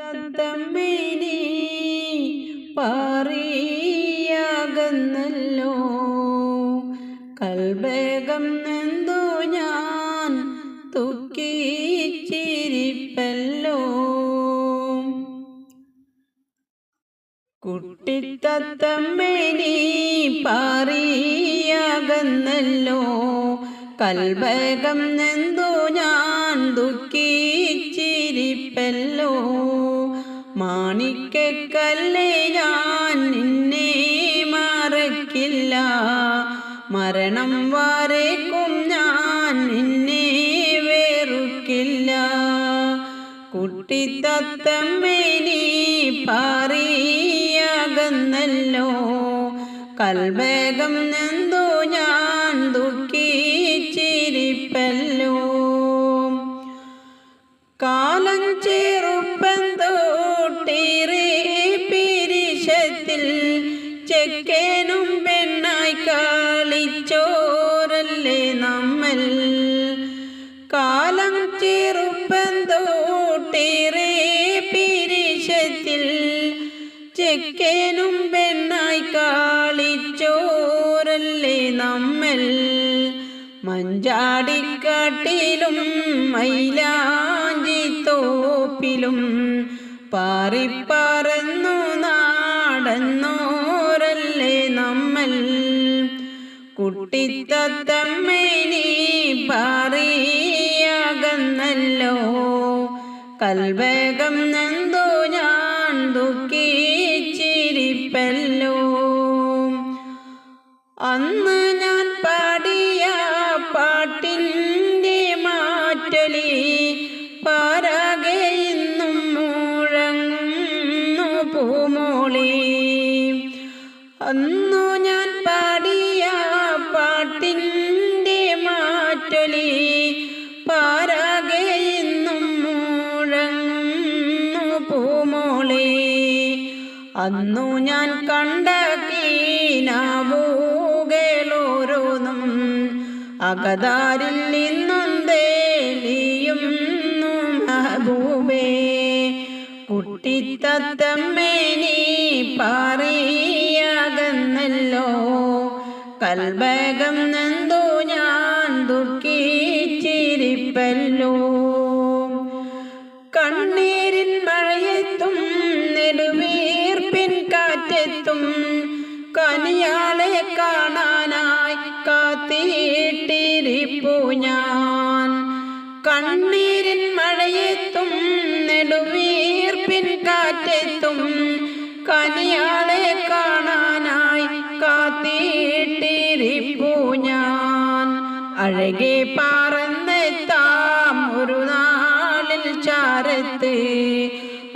തത്തമ്മേനി പാറിയാകുന്നല്ലോ. കൽവേഗം എന്തോ ഞാൻ തുക്കിച്ചിരിപ്പല്ലോ. എന്തോ ഞാൻ ദുഃഖിച്ചിരിപ്പല്ലോ മാണിക്കല്ലേ ഞാൻ നിന്നെ മറക്കില്ല. മരണം വരേക്കും ഞാൻ നിന്നെ വെറുക്കില്ല. കുട്ടിത്തത്തമ്മേനി പാറിയകന്നല്ലോ. കൽവേഗം എന്തോ പിരിശത്തിൽ ചെക്കേനും പെണ്ണായി കളിച്ചോരല്ലേ നമ്മൾ. കാലം ചെറുപ്പം തോട്ടേറെ പിരിശത്തിൽ ചെക്കേനും പെണ്ണായി കളിച്ചോരല്ലേ നമ്മൾ. മഞ്ചാടിക്കാട്ടിലും മൈലാഞ്ചി തോപ്പിലും പാറിപ്പറന്നു നാടന്നോരല്ലേ നമ്മൾ? കുട്ടിത്തത്തമ്മേനി പാറിയാകുന്നല്ലോ. കൽവേഗം നന്ദോ ഞാൻ ദുഃഖിച്ചിരിപ്പല്ലോ. അന്ന് ഞാൻ പാടിയ പാട്ടിന്റെ മാറ്റലി അന്നു ഞാൻ പാടിയ പാട്ടിന്റെ മാറ്റൊലി പാരാകെ ഇന്നും മുഴങ്ങുന്നു പൂമോളി. അന്നു ഞാൻ കണ്ട കീനാവൂകളോരോന്നും അകതാരിൽ കുട്ടിത്തത്തമ്മേനി പാറിയാകുന്നല്ലോ കൽബകം നന്ദു ഞാൻ ദുഃഖിച്ചിരിപ്പല്ലോ കണ്ണീരിൻ മഴയെത്തും നെടുവീർപ്പിൻ കാറ്റെത്തും കനിയാളെ കാണാനായി കാത്തിട്ടിരിപ്പു ഞാൻ. കണ്ണീരിൻ മഴയെത്തും കാറ്റെത്തും കനിയാളെ കാണാനായി കാത്തിട്ടിരിപ്പു ഞാൻ. അഴകെ പറന്നെത്താം ഒരു നാളിൽ ചാരത്ത്.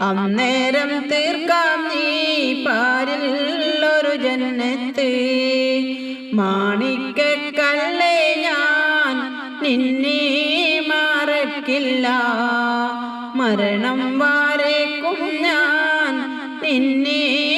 അന്നേരം തീർക്കാം നീ പാരിൽ ഒരു ജന്നത്ത്. മാണിക്കല്ലേ ഞാൻ നിന്നെ മറക്കില്ല. മരണം വരേക്കും ഞാൻ നിന്നെ